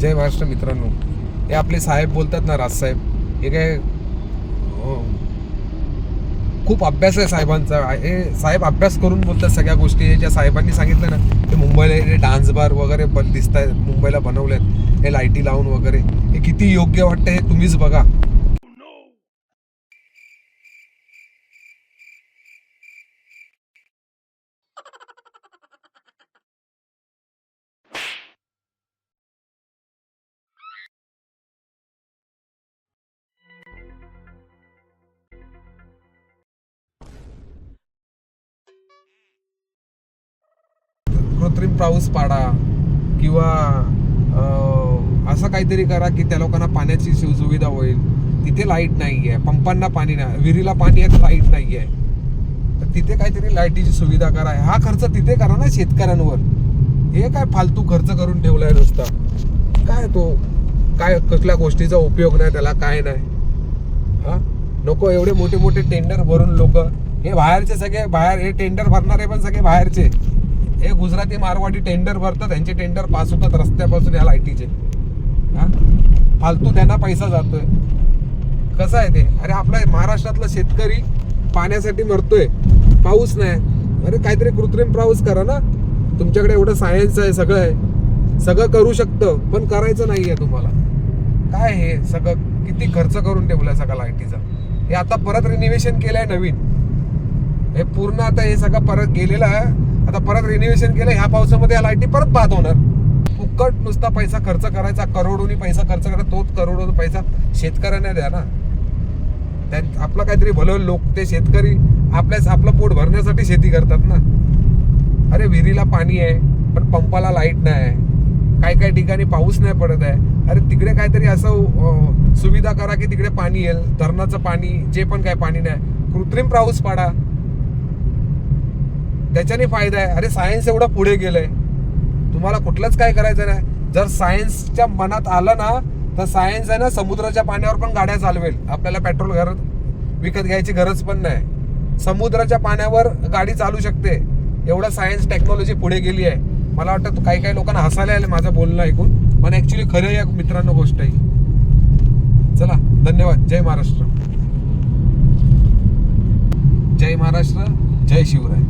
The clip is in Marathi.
जय महाराष्ट्र मित्रांनो. हे आपले साहेब बोलतात ना राजसाहेब हे काय खूप अभ्यास आहे साहेबांचा. हे साहेब अभ्यास करून बोलतात सगळ्या गोष्टी. हे ज्या साहेबांनी सांगितलं ना ते मुंबईला हे डान्स बार वगैरे पण दिसत आहेत मुंबईला बनवलेत. हे लाईटी लावून वगैरे. हे किती योग्य वाटतं हे तुम्हीच बघा. कृत्रिम पाऊस पाडा किंवा असं काहीतरी करा की त्या लोकांना पाण्याची सुविधा होईल. तिथे लाइट नाही आहे पंपांना पाणी नाही. विहिरीला पाणी आहे तर लाइट नाही आहे तर तिथे काहीतरी लाईटीची सुविधा करा. हा खर्च तिथे करा ना शेतकऱ्यांवर. हे काय फालतू खर्च करून ठेवलाय नुसता? काय तो? काय कसल्या गोष्टीचा उपयोग नाही त्याला? काय नाही. हा? नको एवढे मोठे मोठे टेंडर भरून लोक. हे बाहेरचे सगळे बाहेर हे टेंडर भरणारे पण सगळे बाहेरचे. हे गुजराती मारवाडी टेंडर भरतात त्यांचे टेंडर पास होतात रस्त्यापासून या लाईटीचे. हां? फालतू त्यांना पैसा जातोय. कसं आहे ते? अरे आपला महाराष्ट्रातला शेतकरी पाण्यासाठी मरतोय. पाऊस नाही. अरे काहीतरी कृत्रिम पाऊस करा ना. तुमच्याकडे एवढं सायन्स आहे सगळं आहे. सगळं करू शकतं पण करायचं नाही आहे तुम्हाला. काय हे सगळं? किती खर्च करून ठेवलाय सगळं लाईटीचा? हे आता परत रिनिवेशन केलं आहे नवीन. हे पूर्ण आता हे सगळं परत गेलेलं आहे. आता परत रिनिवेशन केलं ह्या पावसामध्ये या लाईटी परत बाद होणार. फुकट नुसता पैसा खर्च करायचा करोडोनी पैसा खर्च करायचा तोच करोडो पैसा शेतकऱ्यांना द्या ना. त्यां आपलं काहीतरी भलं लोक ते शेतकरी आपल्याच आपलं पोट भरण्यासाठी शेती करतात ना. अरे विहिरीला पाणी आहे पण पंपाला लाइट नाही आहे. काही काही ठिकाणी पाऊस नाही पडत आहे. अरे तिकडे काहीतरी असं सुविधा करा की तिकडे पाणी येईल धरणाचं पाणी जे पण काय पाणी नाही. कृत्रिम पाऊस पाडा. त्याच्याने फायदा आहे. अरे सायन्स एवढं पुढे गेलंय. तुम्हाला कुठलंच काय करायचं नाही. जर सायन्सच्या मनात आलं ना तर सायन्स आहे ना समुद्राच्या पाण्यावर पण गाड्या चालवेल. आपल्याला पेट्रोल घर विकत घ्यायची गरज पण नाही. समुद्राच्या पाण्यावर गाडी चालू शकते. एवढं सायन्स टेक्नॉलॉजी पुढे गेली आहे. मला वाटतं काही काही लोकांना हसायला आले माझं बोलणं ऐकून. पण ॲक्च्युली खरं या मित्रांनो गोष्ट आहे चला धन्यवाद. जय महाराष्ट्र. जय महाराष्ट्र जय शिवराय.